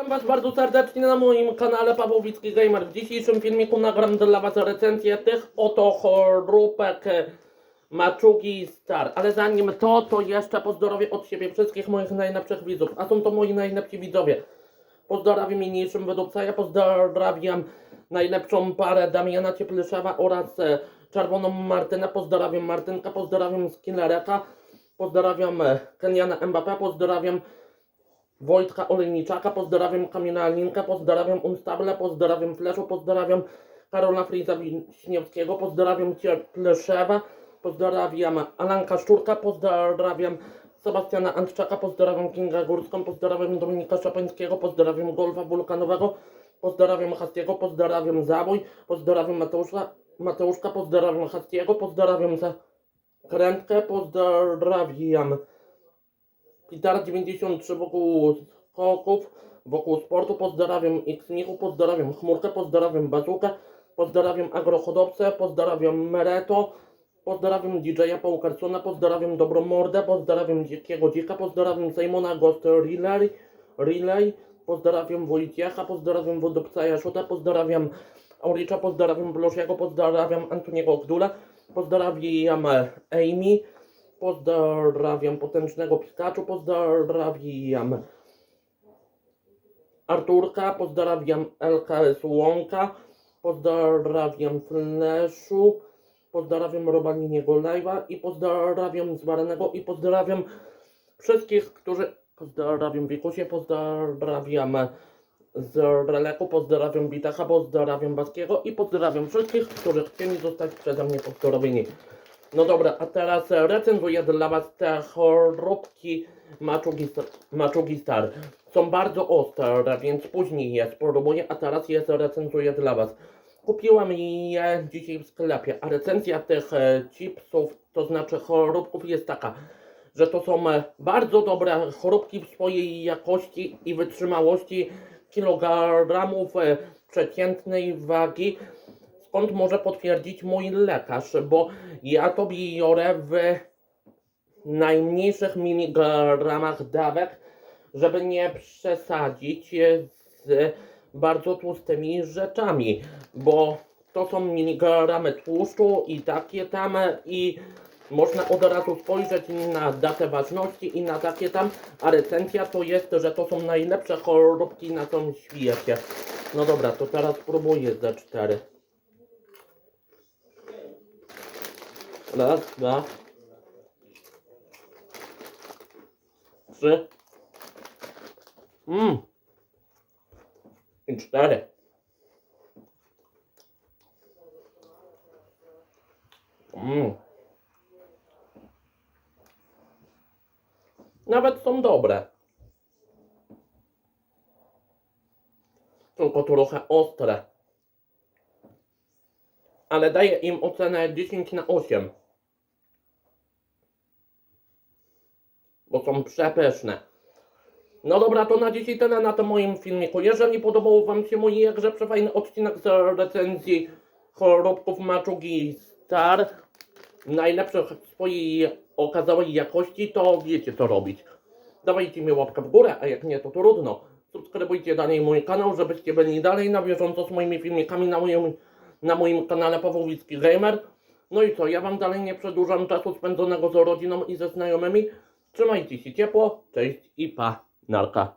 Witam Was bardzo serdecznie na moim kanale Pawłowicki Gamer. W dzisiejszym filmiku nagram dla Was recenzję tych oto choróbek Maczugi Star. Ale zanim to, to jeszcze pozdrowię od siebie wszystkich moich najlepszych widzów. A są to moi najlepsi widzowie. Pozdrawiam niniejszym wydawca, ja pozdrawiam najlepszą parę Damiana Cieplyszewa oraz e, Czerwoną Martynę. Pozdrawiam Martynka, pozdrawiam Skillereka, pozdrawiam e, Keniana Mbappé, pozdrawiam Wojtka Olejniczaka, pozdrawiam Kamila Linkę, pozdrawiam Unstable, pozdrawiam Fleszu, pozdrawiam Karola Friza Wiśniewskiego, pozdrawiam Ciepleszewa, pozdrawiam Alanka Szczurka, pozdrawiam Sebastiana Antczaka, pozdrawiam Kinga Górską, pozdrawiam Dominika Szapańskiego, pozdrawiam Golfa Wulkanowego, pozdrawiam Hastiego, pozdrawiam Zabój, pozdrawiam Mateusza, Mateuszka, pozdrawiam Hastiego, pozdrawiam Zakrętkę, pozdrawiam Gitara 93 wokół skoków, wokół sportu, pozdrawiam X-Michu, pozdrawiam Chmurkę, pozdrawiam Bazukę, pozdrawiam Agrohodowcę, pozdrawiam Mereto, pozdrawiam DJ-a Paukarsona, pozdrawiam Dobrą Mordę, pozdrawiam Dzikiego Dzika, pozdrawiam Simona Ghost Relay, Relay, pozdrawiam Wojciecha, pozdrawiam Wodopca Jaszota, pozdrawiam Auricza, pozdrawiam Blosiego, pozdrawiam Antoniego Gdula, pozdrawiam Amy, Pozdrawiam potężnego Pikachu, pozdrawiam Arturka, pozdrawiam LKS Łąka, pozdrawiam Fleszu, pozdrawiam Robaliniego Live'a i pozdrawiam Zwaranego i pozdrawiam wszystkich, którzy... Pozdrawiam Wikusie, pozdrawiam z Releku, pozdrawiam Bitacha, pozdrawiam Baskiego i pozdrawiam wszystkich, którzy chcieli zostać przeze mnie pozdrowieni. No dobra, a teraz e, recenzuję dla Was te choróbki maczugi, maczugi star. Są bardzo ostre, więc później je spróbuję, a teraz je recenzuję dla Was. Kupiłem je dzisiaj w sklepie, a recenzja tych e, chipsów, to znaczy choróbków jest taka, że to są e, bardzo dobre choróbki w swojej jakości i wytrzymałości kilogramów przeciętnej wagi skąd może potwierdzić mój lekarz, bo ja to biorę w najmniejszych miligramach dawek, żeby nie przesadzić z bardzo tłustymi rzeczami, bo to są miligramy tłuszczu i takie tam i można od razu spojrzeć na datę ważności i na takie tam, a recenja to jest, że to są najlepsze choróbki na tym świecie. No dobra, to teraz spróbuję Z4. Raz, dwa, trzy. Mmm. I cztery. Mmm. Nawet są dobre. Tylko trochę ostre. Ale daję im ocenę 10 na 8. bo są przepyszne. No dobra, to na dzisiaj tyle na tym moim filmiku. Jeżeli podobał Wam się mój jakże przefajny odcinek z recenzji choróbków maczugi Star, najlepszych swojej okazałej jakości, to wiecie co robić. Dawajcie mi łapkę w górę, a jak nie to trudno. Subskrybujcie dalej mój kanał, żebyście byli dalej na bieżąco z moimi filmikami na moim, na moim kanale Pawłowicki Gamer. No i co, ja Wam dalej nie przedłużam czasu spędzonego z rodziną i ze znajomymi. Trzymajcie się ciepło, cześć i pa, narka.